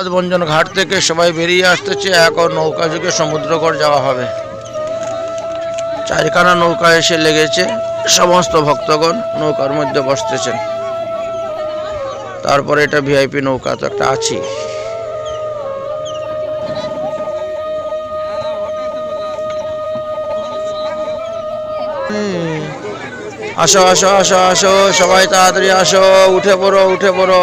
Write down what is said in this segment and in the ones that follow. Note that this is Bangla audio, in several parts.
রাজবঞ্জন ঘাট থেকে সবাই বেরিয়ে আসতেছে। এখন নৌকা যুগে সমুদ্রগড় যাওয়া হবে। চারখানা নৌকা এসে লেগেছে। সমস্ত ভক্তগণ নৌকার মধ্যে বসতেছেন। তারপরে এটা ভিআইপি নৌকা তো একটা আছি। আসো আসো আসো আসো, সবাই তাড়াতাড়ি আসো। উঠে পড়ো উঠে পড়ো।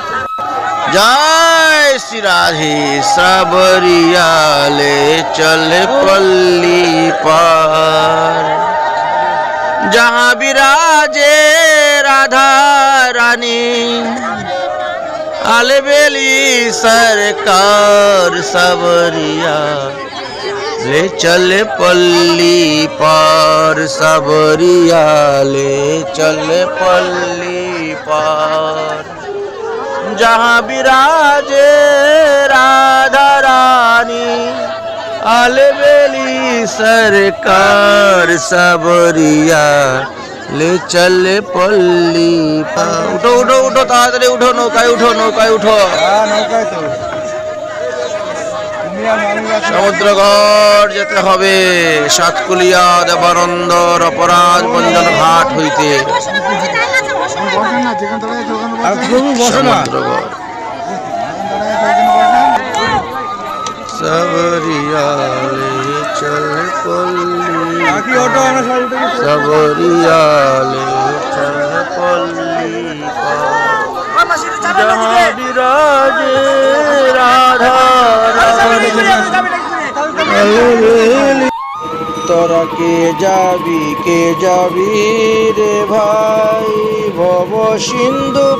जय श्री राधे, सबरिया ले चल पल्ली पर। जहाँ विराजे राधा रानी, अलबेली सरकार सबरिया ले चल पल्ली पार, सबरिया ले चल पल्ली पार। जहाँ विराजे राधा रानी अलबेली सरकार सबरिया ले चले पल्ली पा- উঠো উঠো উঠো তাড়াতাড়ি উঠো নৌকায় উঠো নৌকায় উঠো সমুদ্রগড় যেতে হবে সাতকুলিয়া দেবানন্দর অপরাধ বঞ্জন ঘাট হইতে আর প্রভু বসে না। সাবরিয়ালে চল পল্লি। সাবরিয়ালে রাধা রাধা। তোরা কে যাবি কে যাবি রে ভাই? ভব সিন্ধু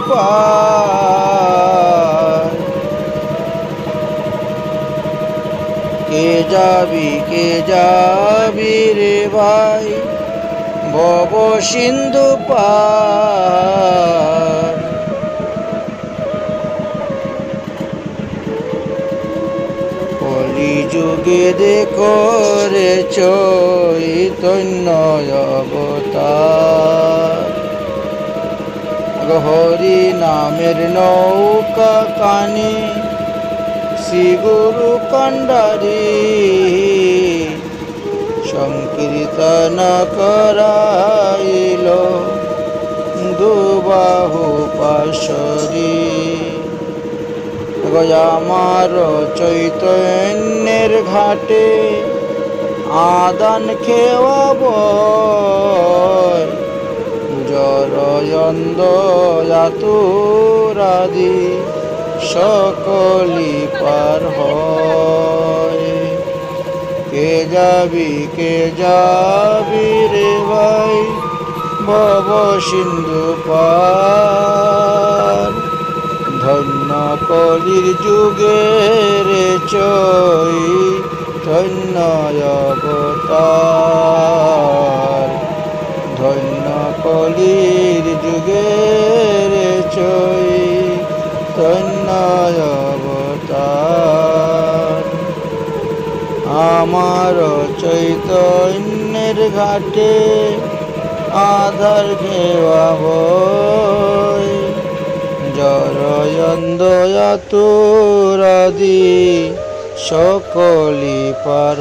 কে যাবি কে যাবি রে ভাই? ভব সিন্ধু পার কলি যুগে দেখো রে চৈতন্য অবতার। হরি নামের নৌকা কানে শ্রী গুরু কণ্ডারি। সংকীর্তন করাইল দুবাহু পাশরি। আমার চৈতন্যের ঘাটে আদান খেওয়াব। জরয়ন্দ জাতুরাদি সকলি পার হয়। কে যাবি কে যাবি রে ভাই, ভব সিন্ধু পার। ধন্য কলির যুগে রে চই ধন্য অবতার। ধন্য কলির যুগে রে চই ধন্য অবতার। আমার চৈতন্যের ঘাটে আধার ঘেওয়া জরয়ন্দয়াতুরাদি সকলি পার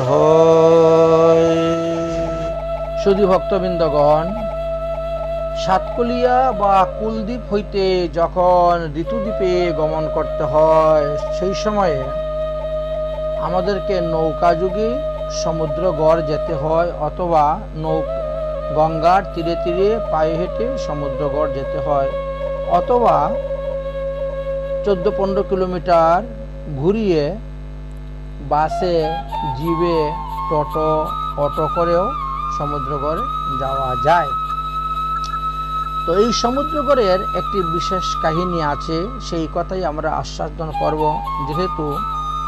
শুধু ভক্তবৃন্দগণ, সাতকলিয়া বা কুলদ্বীপ হইতে যখন ঋতুদ্বীপে গমন করতে হয়, সেই সময়ে আমাদেরকে নৌকা যুগে সমুদ্র গড় যেতে হয় অথবা নৌ গঙ্গার তীরে তীরে পায়ে হেঁটে সমুদ্র গড় যেতে হয়, অথবা চোদ্দ পনেরো কিলোমিটার ঘুরিয়ে বাসে জিবে টোটো, অটো করেও সমুদ্রগড়ে যাওয়া যায়। তো এই সমুদ্রগড়ের একটি বিশেষ কাহিনী আছে, সেই কথাই আমরা আস্বাদন করব। যেহেতু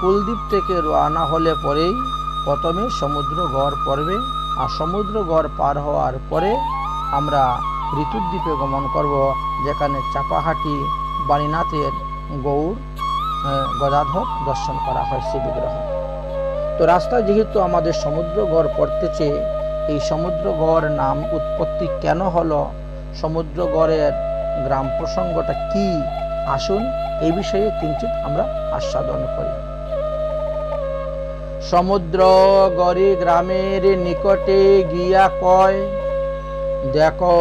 কুলদ্বীপ থেকে রওনা হলে পরেই প্রথমে সমুদ্রগড় পড়বে, আর সমুদ্রগড় পার হওয়ার পরে আমরা ঋতুদ্বীপে গমন করব, যেখানে চাপাহাটি বাণীনাথের গৌর গদাধর দর্শন করা হয় শিব বিগ্রহ। তো রাস্তায় যেহেতু আমাদের সমুদ্র গড় পড়তেছে, এই সমুদ্র গড় নাম উৎপত্তি কেন হলো? সমুদ্র গড়ের গ্রাম প্রসঙ্গটা কি? আসুন এই বিষয়ে কিঞ্চিত আমরা আস্বাদন করি। সমুদ্র গড়ে গ্রামের নিকটে গিয়া কয়, দেখো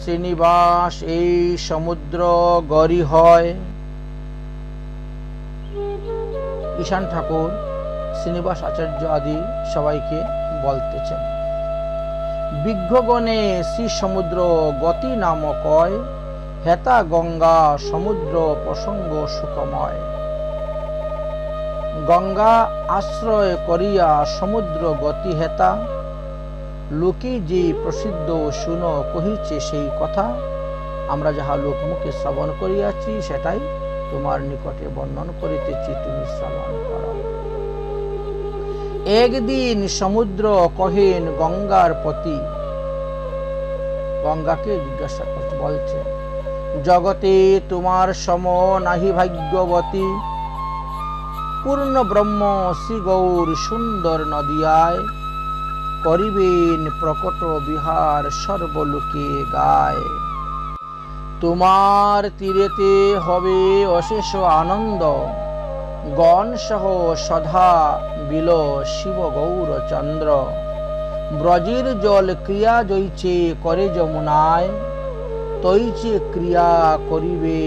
শ্রীনিবাস, এই সমুদ্র গড়ি হয়। ঈশান ঠাকুর, শ্রীনিবাস আচার্য আদি সবাইকে বলতেছেন, বিজ্ঞগণে শ্রী সমুদ্র গতি নামক কয় হেতা গঙ্গা সমুদ্র প্রসঙ্গ সুখময় গঙ্গা আশ্রয় করিয়া সমুদ্র গতি হেতা, লোকে যে প্রসিদ্ধ শুন কহিছে সেই কথা, আমরা যাহা লোকমুখে শ্রবণ করিয়াছি সেটাই তোমার নিকটে বর্ণন করিতেছি, তুমি শ্রবণ করো। একদিন সমুদ্র কহেন গঙ্গার পতি। গঙ্গাকে জিজ্ঞাসা করতে বলছে, জগতে তোমার সম নাহি ভাগ্যবতী। পূর্ণ ব্রহ্ম শ্রী গৌর সুন্দর নদিয়ায় করিবেন প্রকট বিহার সর্বলোকে গায়। তোমার তীরেতে হবে অশেষ আনন্দ। গণ সহ সধা বিল শিব গৌর চন্দ্র ব্রজের জল ক্রিয়া জৈছে করে যমুনায়। তৈছে ক্রিয়া করিবে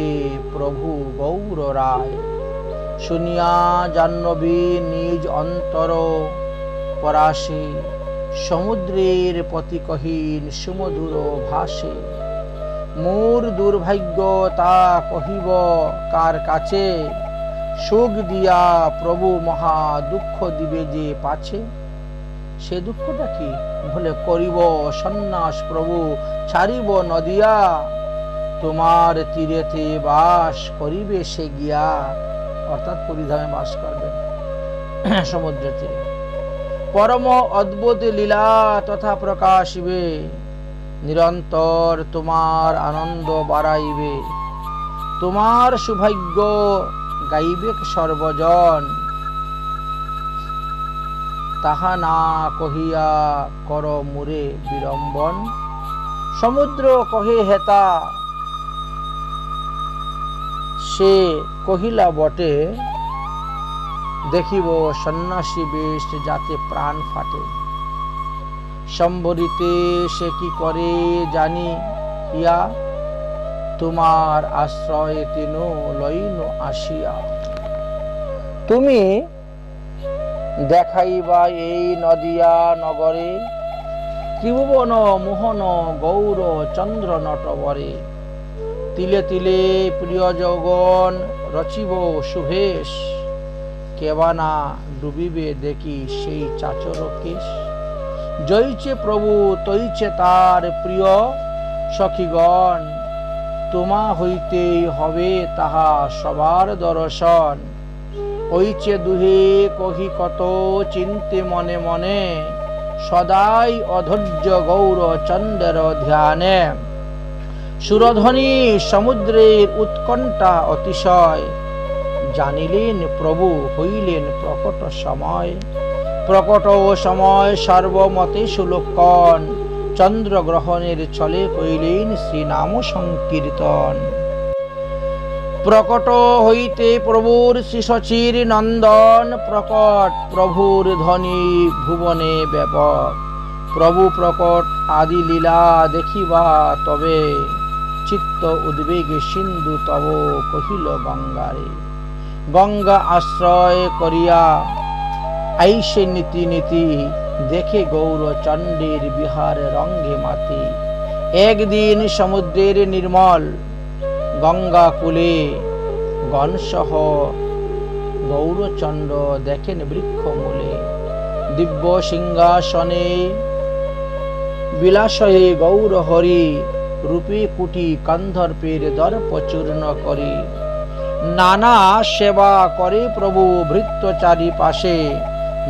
প্রভু গৌর রায়। শুনিয়া জাহ্নবী নিজ অন্তর পরাশে, সমুদ্রের পতি পতিকহীন সুমধুর ভাসে। মোর দুর্ভাগ্য তা কহিব কার কাছে? সুখ দিয়া প্রভু মহা দুঃখ দিবে যে পাছে। সে দুঃখটা কি বলে করিব সন্ন্যাস প্রভু, ছাড়িব নদিয়া। তোমার তীরেতে বাস করিবে সে গিয়া। অর্থাৎ পরিধামে বাস করবে সমুদ্রের তীরে পরম অদ্ভুত লীলা তথা প্রকাশিবে। নিরন্তর তোমার আনন্দ বাড়াইবে। তোমার সৌভাগ্য গাইবে সর্বজন। তাহা না কহিয়া কর মুরে বিড়ম্বন। সমুদ্র কহে, হেতা, সে কহিলা বটে, দেখিব সন্ন্যাসী বেশ যাতে প্রাণ ফাটে। সম্বরিতে সে কি করে জানি ইয়া? তোমার আশ্রয়ে তিনু লইন আসিয়া? তুমি দেখাইবা এই নদিয়া নগরে, ত্রিভুবন মোহন গৌর চন্দ্র নটবরে। তিলে তিলে প্রিয় যৌগন রচিব সুভেশ, কেবানা ডুবিবে দেখি সেই চাচর কেশ। জয়ছে প্রভু, তৈছে তার প্রিয় সখীগণ। তোমা হইতেই হবে তাহা সবার দর্শন। হইছে দুহে কহি কত চিন্তে মনে মনে, সদাই অধৈর্য গৌর চন্দ্রের ধ্যানে। সুরধ্বনি সমুদ্রের উৎকণ্ঠা অতিশয়, জানিলেন প্রভু, হইলেন প্রকট সময়। প্রকট ও সময় সর্বমতে সুলক্ষণ চন্দ্রগ্রহণের ছলে কইলেন শ্রীনাম সংকীর্তন। প্রকট হইতে প্রভুর শিশচির নন্দন, প্রকট প্রভুর ধ্বনি ভুবনে ব্যাপক। প্রভু প্রকট আদি লীলা দেখিবা তবে, চিত্ত উদ্বেগে সিন্ধু তব কহিল গঙ্গারে। গঙ্গা আশ্রয় করিয়া আইসে নীতি নীতি দেখে গৌর চণ্ডীর বিহার রঙ্গে মাতি একদিন সমুদ্রের নির্মল গঙ্গা কুলে গণসহ গৌরচন্দ্র দেখেন বৃক্ষ মূলে দিব্য সিংহাসনে বিলাসয়ে গৌর হরি, রূপে কুটি কন্ধর্পের দর্প চূর্ণ করে। নানা সেবা করে প্রভু ভৃত্য চারিপাশে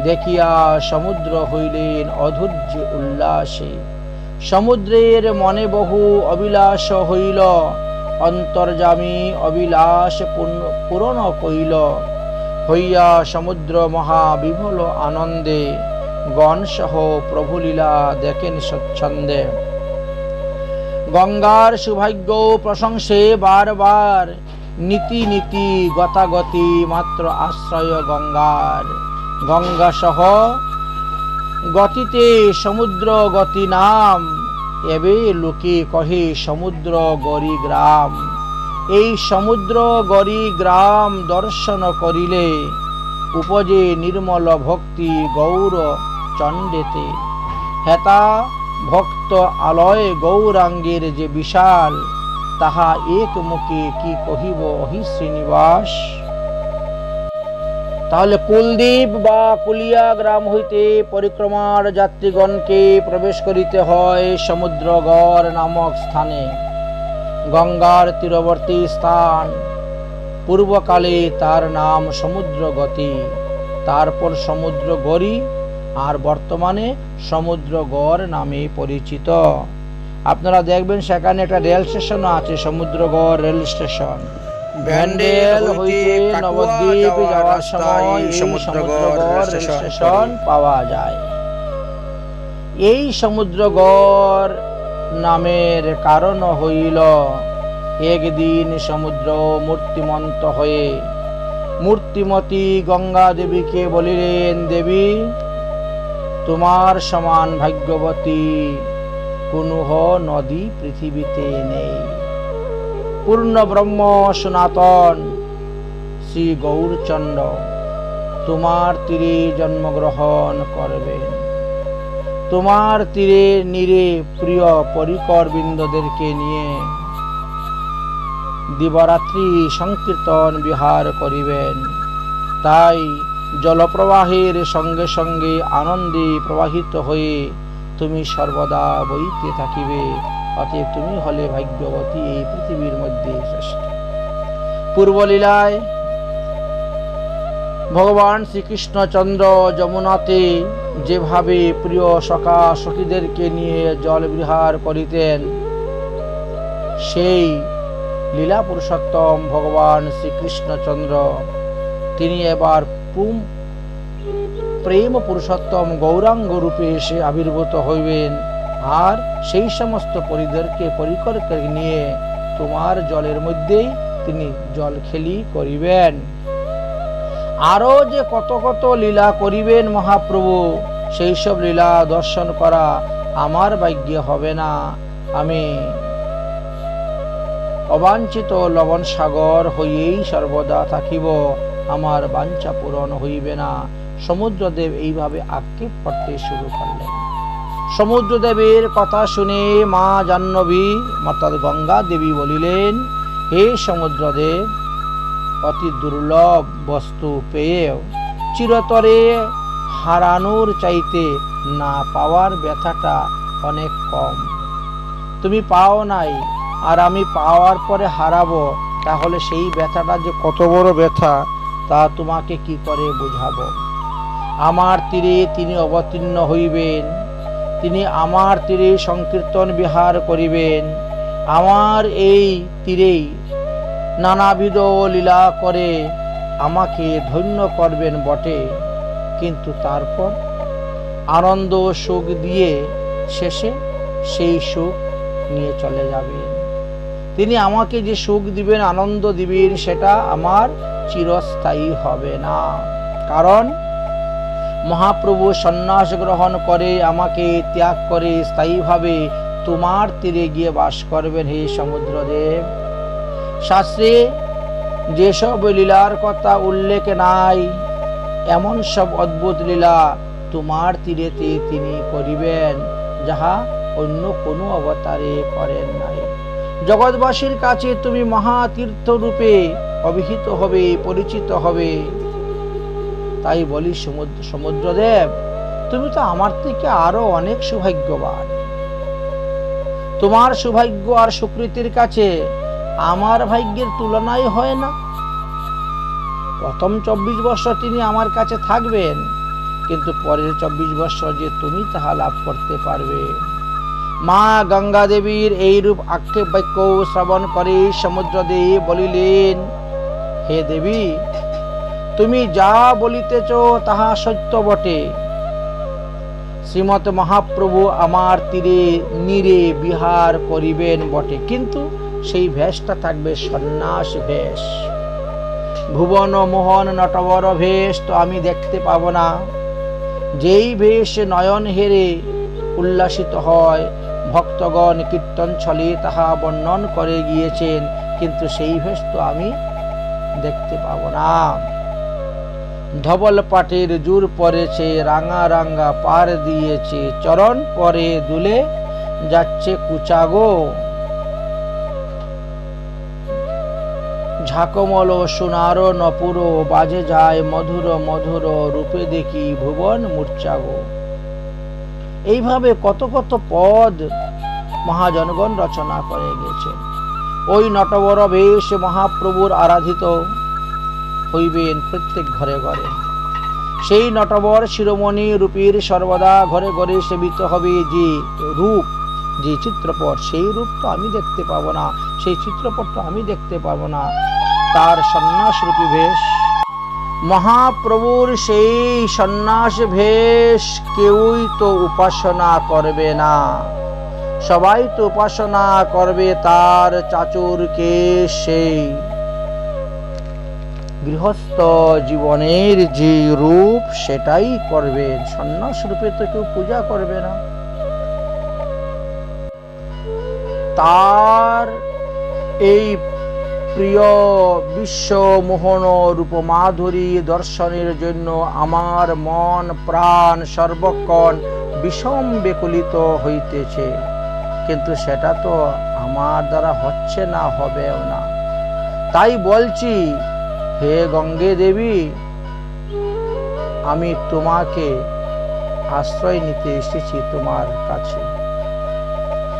দেখিয়া সমুদ্র হইলেন অধৈর্য উল্লাসে। সমুদ্রের মনে বহু অবিলাস হইল অন্তর্জামী অবিলাস পূর্ণ- কইল হইয়া সমুদ্র মহাবিভল আনন্দে গণসহ প্রভুলীলা দেখেন স্বচ্ছন্দে। গঙ্গার সৌভাগ্য প্রশংসে বারবার নীতি নীতি গতাগতি মাত্র আশ্রয় গঙ্গার। গঙ্গা সহ গতিতে সমুদ্র গতি নাম, এবে লোকে কহে সমুদ্র গরি গ্রাম। এই সমুদ্র গরি গ্রাম দর্শন করিলে উপজে নির্মল ভক্তি গৌর চণ্ডেতে। হেতা ভক্ত আলয় গৌরাঙ্গের যে বিশাল, তাহা এক মুখে কি কহিব অহি শ্রীনিবাস? তাহলে কুলদ্বীপ বা কুলিয়া গ্রাম হইতে পরিক্রমার যাত্রীগণকে প্রবেশ করিতে হয় সমুদ্রগড় নামক স্থানে। গঙ্গার তীরবর্তী স্থান। পূর্বকালে তার নাম সমুদ্রগতি। তারপর সমুদ্র গড়ি আর বর্তমানে সমুদ্রগড় নামে পরিচিত। আপনারা দেখবেন সেখানে একটা রেল স্টেশনও আছে, সমুদ্রগড় রেল স্টেশন। ভ্যান্ডেল হইতে নবদ্বীপ যাওয়ার সময় সমুদ্রগড় স্টেশন পাওয়া যায়। এই সমুদ্রগড় নামের কারণ হইল একদিন সমুদ্র মূর্তিমন্ত হয়ে মূর্তিমতী গঙ্গা দেবীকে বলিলেন দেবী তোমার সমান ভাগ্যবতী কোনুহ নদী পৃথিবীতে নেই। পূর্ণ ব্রহ্ম সনাতন। শ্রী গৌরচন্দ্র তোমার তীরে জন্মগ্রহণ করবেন। তোমার তীরে নীরে প্রিয় পরিকর বৃন্দদেরকে নিয়ে দিবরাত্রি সংকীর্তন বিহার করিবেন। তাই জলপ্রবাহের সঙ্গে সঙ্গে আনন্দে প্রবাহিত হয়ে তুমি সর্বদা বইতে থাকিবে। অতএব তুমি হলে ভাগ্যবতী এই পৃথিবীর মধ্যে শ্রেষ্ঠ। পূর্বলীলায় ভগবান শ্রীকৃষ্ণচন্দ্র যমুনাতে যেভাবে প্রিয় সখা সখীদেরকে নিয়ে জল বিহার করিতেন, সেই লীলা পুরুষোত্তম ভগবান শ্রীকৃষ্ণচন্দ্র তিনি এবার পুম প্রেম পুরুষোত্তম গৌরাঙ্গ রূপে এসে আবির্ভূত হইবেন। আর সেই সমস্ত পরিদেরকে পরিকরকে নিয়ে তোমার জলের মধ্যেই তিনি জল খেলি করিবেন। আরও যে কত কত লীলা করিবেন মহাপ্রভু, সেই সব লীলা দর্শন করা আমার ভাগ্য হবে না। আমি অবাঞ্ছিত লবণ সাগর হইয়েই সর্বদা থাকিব, আমার বাঞ্ছা পূরণ হইবে না। সমুদ্রদেব এইভাবে আক্ষেপ করতে শুরু করলেন। সমুদ্রদেবের কথা শুনে মা জাহ্নবী, অর্থাৎ গঙ্গা দেবী বলিলেন, হে সমুদ্রদেব, অতি দুর্লভ বস্তু পেয়েও চিরতরে হারানোর চাইতে না পাওয়ার ব্যথাটা অনেক কম। তুমি পাও নাই, আর আমি পাওয়ার পরে হারাবো, তাহলে সেই ব্যথাটা যে কত বড় ব্যথা, তা তোমাকে কি করে বুঝাবো? আমার তীরে তিনি অবতীর্ণ হইবেন তিনি আমার তীরে সংকীর্তন বিহার করিবেন। আমার এই তীরেই নানাবিধ লীলা করে আমাকে ধন্য করবেন বটে। কিন্তু তারপর আনন্দ সুখ দিয়ে শেষে সেই সুখ নিয়ে চলে যাবেন। তিনি আমাকে যে সুখ দিবেন, আনন্দ দিবেন, সেটা আমার চিরস্থায়ী হবে না। কারণ মহাপ্রভু সন্ন্যাস গ্রহণ করে আমাকে ত্যাগ করে স্থায়ীভাবে তোমার তীরে গিয়ে বাস করবেন হে সমুদ্রদেব। শাস্ত্রে যেসব লীলার কথা উল্লেখ নাই, এমন সব অদ্ভুত লীলা তোমার তীরেতে তিনি করিবেন, যাহা অন্য কোনো অবতারে করেন নাই। জগৎবাসীর কাছে তুমি মহাতীর্থ রূপে অভিহিত হবে, পরিচিত হবে। তাই বলি সমুদ্র, সমুদ্রদেব, তুমি তো আমার থেকে আরও অনেক সৌভাগ্যবান। তোমার সৌভাগ্য আর সুকৃতির কাছে আমার ভাগ্যের তুলনাই হয় না। প্রথম চব্বিশ বৎসর তিনি আমার কাছে থাকবেন, কিন্তু পরের চব্বিশ বৎসর যে তুমি তাহা লাভ করতে পারবে। মা গঙ্গা দেবীর এইরূপ আক্ষেপ বাক্য শ্রবণ করে সমুদ্রদেব বলিলেন, হে দেবী তুমি যা বলিতেছ তাহা সত্য বটে। শ্রীমত মহাপ্রভু আমার তীরে নীরে বিহার করিবেন বটে। কিন্তু সেই ভেষটা থাকবে সন্ন্যাস ভেষ। ভুবন মোহন নটবর ভেষ তো আমি দেখতে পাবো না। যেই ভেষ নয়ন হেরে উল্লাসিত হয়, ভক্তগণ কীর্তন ছলে তাহা বর্ণন করে গিয়েছেন, কিন্তু সেই ভেষ তো আমি দেখতে পাব না। ধবল পাটের জুর পরেছে রাঙা রাঙ্গা পার দিয়েছে, চরণ পরে দুলে যাচ্ছে কুচাগো। ঝাকমল সোনার নপুর বাজে যায় মধুর মধুর রূপে দেখি ভুবন মূর্ছাগো এইভাবে কত কত পদ মহাজনগণ রচনা করে গেছে ওই নটবর বেশ মহাপ্রভুর আরাধিত হইবেন প্রত্যেক ঘরে ঘরে। সেই নটবর শিরোমণি রূপীর সর্বদা ঘরে ঘরে সেবিত হবে যে রূপ, যে চিত্রপট, সেই রূপ তো আমি দেখতে পাবো না, সেই চিত্রপট তো আমি দেখতে পাবো না। তার সন্ন্যাস রূপী বেশ মহাপ্রভুর সেই সন্ন্যাস ভেষ কেউই তো উপাসনা করবে না। সবাই তো উপাসনা করবে তার চাচুরকে সেই গৃহস্থ জীবনের যে রূপ, সেটাই করবে সন্ন্যাস রূপে তো কেউ পূজা করবে না। তার এই প্রিয় বিশ্ব মোহন রূপ মাধুরী দর্শনের জন্য আমার মন, প্রাণ সর্বক্ষণ বিষম বেকুলিত হইতেছে। কিন্তু সেটা তো আমার দ্বারা হচ্ছে না, হবেও না। তাই বলছি হে গঙ্গে দেবী, আমি তোমাকে আশ্রয় নিতে এসেছি তোমার কাছে।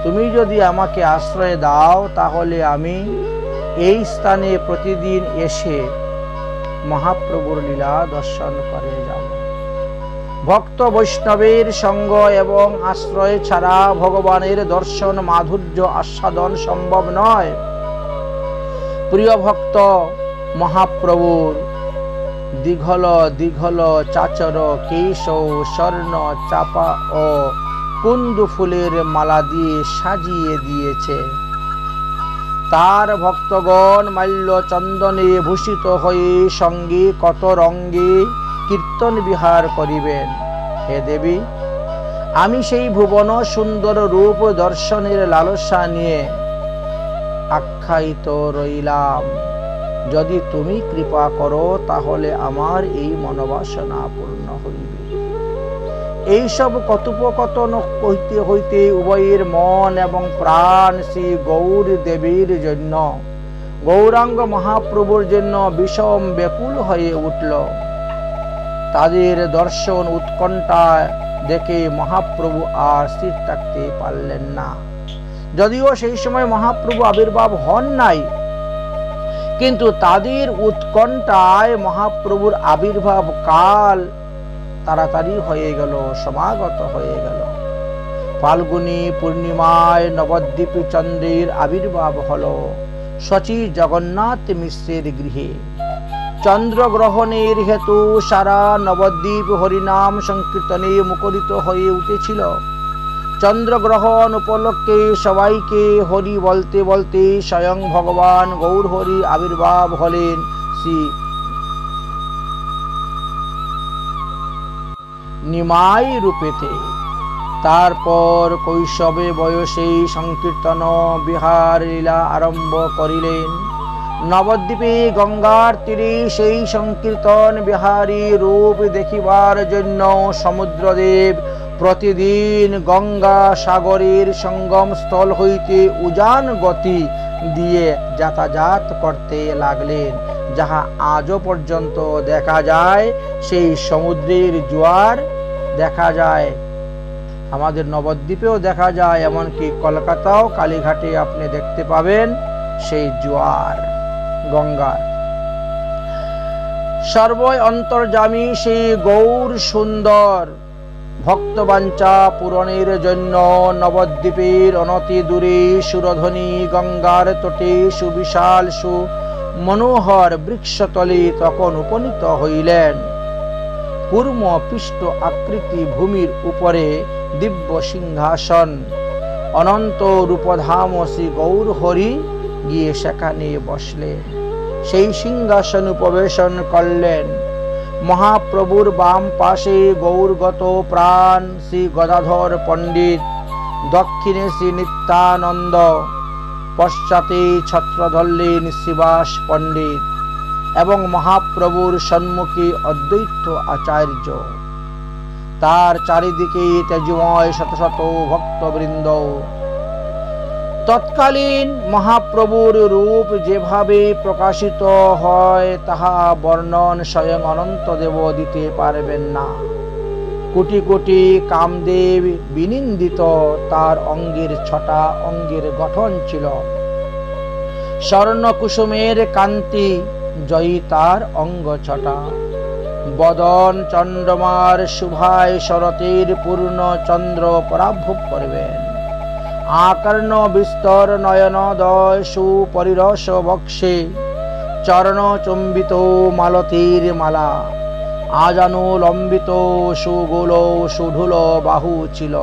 তুমি যদি আমাকে আশ্রয় দাও, তাহলে আমি এই স্থানে প্রতিদিন এসে মহাপ্রভুর লীলা দর্শন করে যাব। ভক্ত বৈষ্ণবের সঙ্গ এবং আশ্রয় ছাড়া ভগবানের দর্শন, মাধুর্য, আস্বাদন সম্ভব নয়। প্রিয় ভক্ত মহাপ্রভুর দীঘল দীঘল চাচর কেশ স্বর্ণ, চাপা ও কুন্দু ফুলের মালা দিয়ে সাজিয়ে দিয়েছে। তার ভক্তগণ মাল্য চন্দনে ভূষিত হয়ে সঙ্গে কত রঙ্গে কীর্তন বিহার করিবেন। হে দেবী, আমি সেই ভুবন সুন্দর রূপ দর্শনের লালসা নিয়ে আখ্যায়িত রইলাম। যদি তুমি কৃপা করো, তাহলে আমার এই মনোবাসনা পূর্ণ হইবে। এইসব কথোপকথন হইতে হইতে উভয়ের মন এবং প্রাণ শ্রী গৌর দেবীর জন্য, গৌরাঙ্গ মহাপ্রভুর জন্য বিষম বেকুল হয়ে উঠল। তাদের দর্শন উৎকণ্ঠা দেখে মহাপ্রভু আর স্থির থাকতে পারলেন না। যদিও সেই সময় মহাপ্রভু আবির্ভাব হন নাই কিন্তু তাদের উৎকণ্ঠায় মহাপ্রভুর আবির্ভাব কাল তাড়াতাড়ি হয়ে গেল, সমাগত হয়ে গেল। ফাল্গুনী পূর্ণিমায় নবদ্বীপ চন্দ্রের আবির্ভাব হল, শচী জগন্নাথ মিশ্রের গৃহে। চন্দ্রগ্রহণের হেতু সারা নবদ্বীপ হরিনাম সংকীর্তনে মুখরিত হয়ে উঠেছিল। চন্দ্রগ্রহণ উপলক্ষে সবাইকে হরি বলতে বলতে স্বয়ং ভগবান গৌর হরি আবির্ভাব হলেন শ্রী নিমাই রূপেতে। তারপর কৈশবে বয়সে সংকীর্তন বিহার লীলা আরম্ভ করিলেন। নবদ্বীপে গঙ্গার তীরে সেই সংকীর্তন বিহারী রূপ দেখিবার জন্য সমুদ্রদেব প্রতিদিন গঙ্গা সাগরের সঙ্গম স্থল হইতে উজান গতি দিয়ে যাতায়াত করতে লাগলেন। যাহা আজও পর্যন্ত দেখা যায়, সেই সমুদ্রের জোয়ার দেখা যায়, আমাদের নবদ্বীপেও দেখা যায়, এমনকি কলকাতাও, কালীঘাটে আপনি দেখতে পাবেন সেই জোয়ার গঙ্গার সর্বই অন্তর্জামী সেই গৌর সুন্দর ভক্তবাঞ্চা পূরণের জন্য নবদ্বীপের অনতি দূরে সুরধ্বনি, গঙ্গার তটে সুবিশাল সু মনোহর বৃক্ষতলে তখন উপনীত হইলেন। কুর্ম পৃষ্ঠ আকৃতি ভূমির উপরে দিব্য সিংহাসন। অনন্ত রূপধাম শ্রী গৌর হরি গিয়ে সেখানে বসলেন। সেই সিংহাসন উপবেশন করলেন। মহাপ্রভুর বাম পাশে গৌরগত প্রাণ শ্রী গদাধর পণ্ডিত, দক্ষিণে শ্রী নিত্যানন্দ, পশ্চাতে ছত্র ধরলেন শ্রীবাস পণ্ডিত এবং মহাপ্রভুর সম্মুখে অদ্বৈত আচার্য। তার চারিদিকে তেজময় শত শত ভক্তবৃন্দ। তৎকালীন মহাপ্রভুর রূপ যেভাবে প্রকাশিত হয়, তাহা বর্ণন স্বয়ং অনন্ত দেব দিতে পারবেন না। কোটি কোটি কামদেব বিনিন্দিত, তার অঙ্গের ছটা অঙ্গের গঠন ছিল। স্বর্ণ কুসুমের কান্তি জয়ী তার অঙ্গ ছটা। বদন চন্দ্রমার শুভায় শরতের পূর্ণ চন্দ্র পরাভোগ করবেন। আকর্ণ বিস্তর নয়ন দয় সুপরিরস বক্ষে। চরণ চম্বিত মালতীর মালা। আজানু লম্বিত, সুগোল, সুঢুল বাহু ছিল।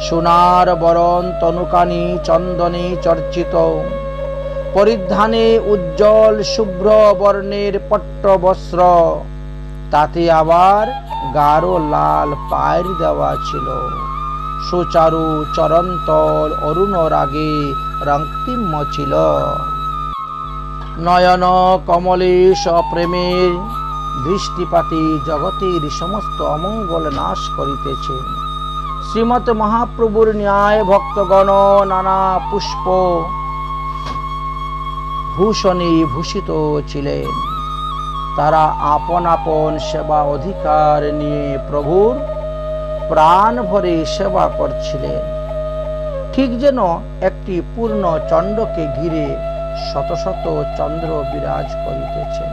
সোনার বরণ তনুকানি চন্দনে চর্চিত। পরিধানে উজ্জ্বল শুভ্র বর্ণের পট্ট বস্ত্র। তাতে আবার গাঢ় লাল পায়ের দেওয়া ছিল। সুচারু চরন্তল অরুণ রাগে রক্তিম্য ছিল নয়ন কমলেশ প্রেমের দৃষ্টিপাতি জগতের সমস্ত অমঙ্গল নাশ করিতেছেন শ্রীমৎ মহাপ্রভুর ন্যায় ভক্তগণ নানা পুষ্প ভূষণে ভূষিত ছিলেন। তারা আপন আপন সেবা অধিকার নিয়ে প্রভুর প্রাণ ভরে সেবা করছিলেন। ঠিক যেন একটি পূর্ণ চন্দ্রকে ঘিরে শত শত চন্দ্র বিরাজ করিতেছেন।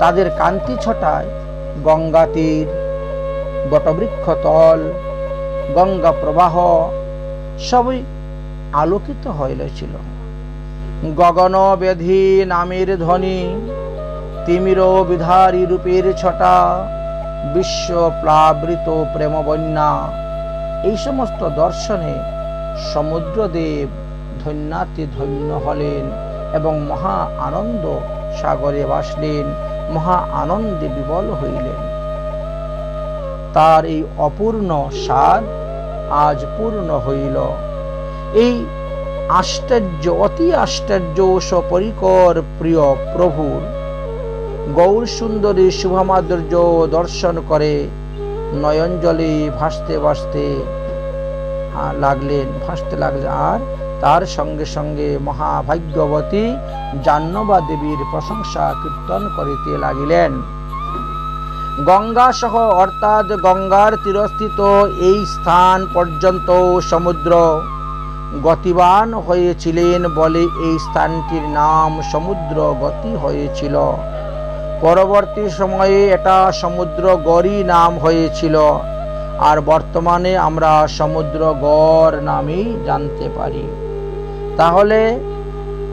তাদের কান্তি ছটায় গঙ্গা তীর, বটবৃক্ষ তল, গঙ্গা প্রবাহ সবই আলোকিত হইলেছিল। গগন ব্যাধি নামের ধ্বনি, তিমির বিধারী রূপের ছটা বিশ্ব প্লাবৃত প্রেম বন্যা এই সমস্ত দর্শনে সমুদ্রদেব ধন্যাতি ধন্য হলেন এবং মহা আনন্দ সাগরে বাসলেন মহা আনন্দে বিবল হইলেন। তার এই অপূর্ণ স্বাদ আজ পূর্ণ হইল। এই আশ্চর্য, অতি আশ্চর্য সপরিকর প্রিয় প্রভুর গৌর সুন্দরী শুভমাধুর্য দর্শন করে নয়নজলে ভাসতে ভাসতে লাগলেন ভাসতে লাগলেন। আর তার সঙ্গে সঙ্গে মহাভাগ্যবতী জাহ্নবা দেবীর প্রশংসা কীর্তন করিতে লাগিলেন। গঙ্গা সহ অর্থাৎ গঙ্গার তীরস্থিত এই স্থান পর্যন্ত সমুদ্র গতিবান হয়েছিলেন বলে এই স্থানটির নাম সমুদ্র গতি হয়েছিল। পরবর্তী সময়ে এটা সমুদ্র গড়ি নাম হয়েছিল। আর বর্তমানে আমরা সমুদ্র গড় নামেই জানতে পারি। তাহলে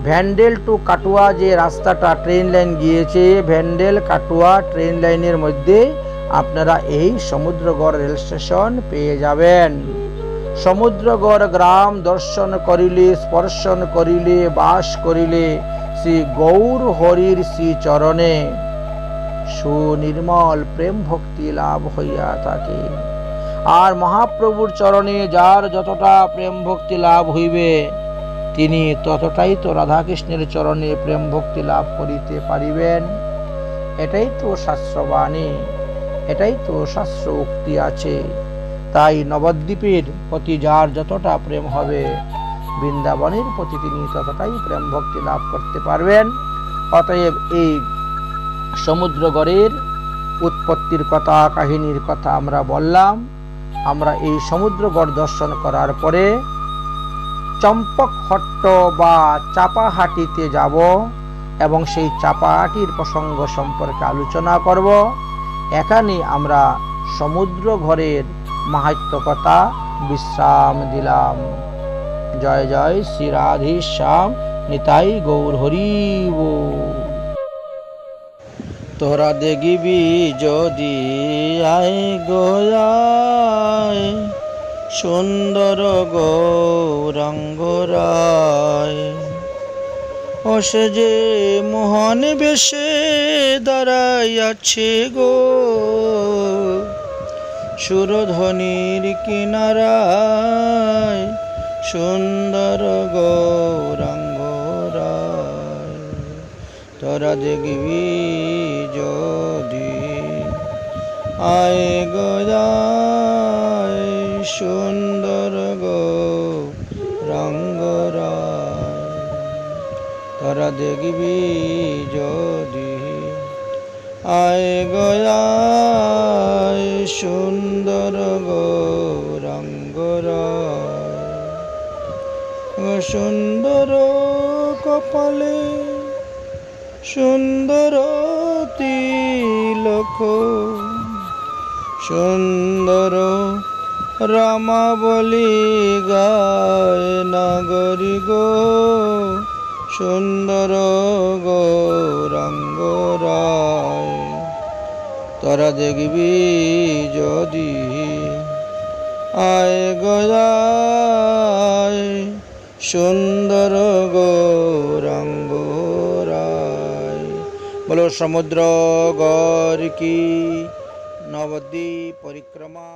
ভ্যান্ডেল টু কাটুয়া যে রাস্তাটা ট্রেন লাইন গিয়েছে, ভ্যান্ডেল কাটুয়া ট্রেন লাইনের মধ্যে আপনারা এই সমুদ্রগড় রেল স্টেশন পেয়ে যাবেন। সমুদ্রগড় গ্রাম দর্শন করিলে, স্পর্শন করিলে, বাস করিলে শ্রী গৌর হরির শ্রী চরণে সুনির্মল প্রেম ভক্তি লাভ হইয়া থাকে। আর মহাপ্রভুর চরণে যার যতটা প্রেম ভক্তি লাভ হইবে, তিনি ততটাই তো রাধাকৃষ্ণের চরণে প্রেম ভক্তি লাভ করিতে পারিবেন। এটাই তো শাস্ত্রবাণী, এটাই তো শাস্ত্র উক্তি আছে। তাই নবদ্বীপের প্রতি যার যতটা প্রেম হবে, বৃন্দাবনের প্রতি তিনি ততটাই প্রেম ভক্তি লাভ করতে পারবেন। অতএব এই সমুদ্রগড়ের উৎপত্তির কথা, কাহিনীর কথা আমরা বললাম। আমরা এই সমুদ্রগড় দর্শন করার পরে চম্পক হট্ট বা চাপাহাটিতে যাব এবং সেই চাপাহাটির প্রসঙ্গ সম্পর্কে আলোচনা করব। এখানে আমরা সমুদ্র ঘরের মাহাত্ম কথা বিশ্রাম দিলাম। জয় জয়, শ্রী রাধে শ্যাম, নিতাই গৌর হরিব তোরা দেখিবি যদি আয় গোয়ায় সুন্দর গৌরাঙ্গ রায়। ও যে মোহন বেশে দাঁড়াইয়াছে গো, সুরধ্বনির কিনারায় সুন্দর গৌরাঙ্গ রায়। তোরা দেখবি আয় গজায় সুন্দর গো রঙ্গ তোরা দেখবি যদি। আয় গয়ায় সুন্দর গো রঙ্গ সুন্দর কপালে, সুন্দর তিলক সুন্দর রামাবলি গায় নাগরি গো। সুন্দর গৌরাঙ্গ রায়, তোরা দেখবি যদি আয় গজায় সুন্দর গৌরাঙ্গ রায়, বলো সমুদ্র গর কি নবদ্বীপ পরিক্রমা